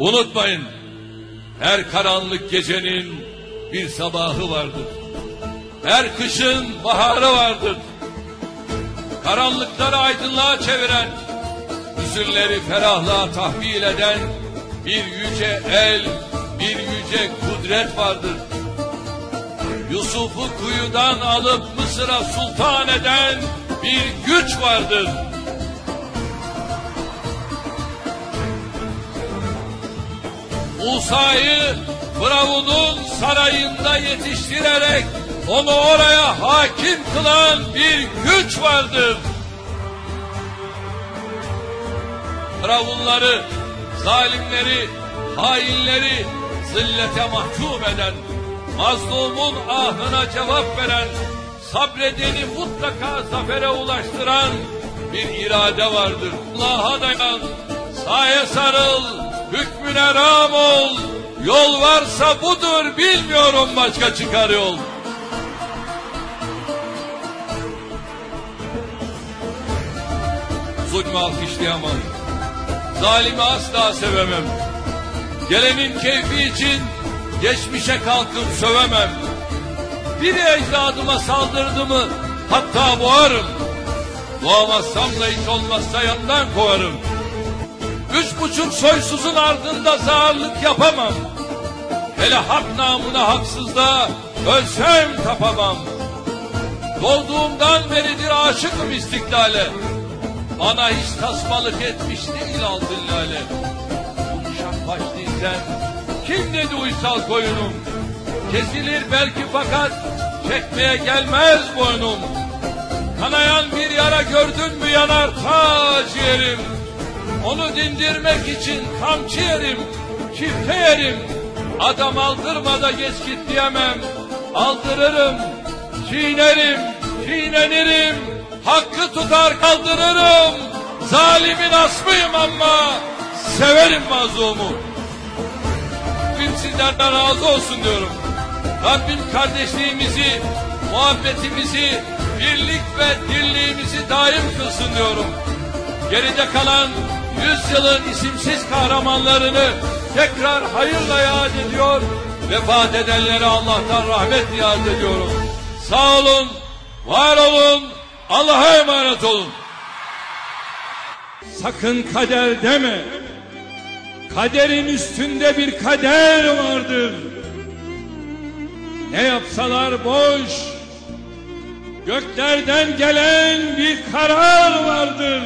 Unutmayın, her karanlık gecenin bir sabahı vardır. Her kışın baharı vardır. Karanlıkları aydınlığa çeviren, hüzünleri ferahlığa tahvil eden bir yüce el, bir yüce kudret vardır. Yusuf'u kuyudan alıp Mısır'a sultan eden bir güç vardır. Musa'yı Firavun'un sarayında yetiştirerek onu oraya hakim kılan bir güç vardır. Firavunları, zalimleri, hainleri zillete mahkum eden, mazlumun ahına cevap veren, sabredeni mutlaka zafere ulaştıran bir irade vardır. Allah'a dayan, saye sarıl, hükmüne ram ol. Yol varsa budur, bilmiyorum başka çıkar yol. Zulmü alkışlayamam. Zalimi asla sevemem. Gelenin keyfi için geçmişe kalkıp sövemem. Bir ecdadıma saldırdı mı hatta boğarım. Boğamazsam da hiç olmazsa yandan kovarım. Üç buçuk soysuzun ardında zağırlık yapamam. Hele hak namına haksızda ölsem tapamam. Doğduğumdan beridir aşıkım istiklale. Bana hiç tasmalık etmiş değil altın lale. Uşak başlıyken kim dedi uysal koyunum? Kesilir belki fakat çekmeye gelmez boynum. Kanayan bir yara gördün mü yanar ta ciğerim. Onu dindirmek için kamçı yerim, çifte yerim. Adam aldırma da geç git diyemem. Aldırırım, çiğnerim, çiğnenirim. Hakkı tutar kaldırırım. Zalimin asmıyım ama severim mazlumu. Rabbim sizlerden razı olsun diyorum. Rabbim kardeşliğimizi, muhabbetimizi, birlik ve dirliğimizi daim kılsın diyorum. Geride kalan yüzyılın isimsiz kahramanlarını tekrar hayırla yad ediyor. Vefat edenlere Allah'tan rahmet niyaz ediyorum. Sağ olun, var olun, Allah'a emanet olun. Sakın kader deme. Kaderin üstünde bir kader vardır. Ne yapsalar boş. Göklerden gelen bir karar vardır.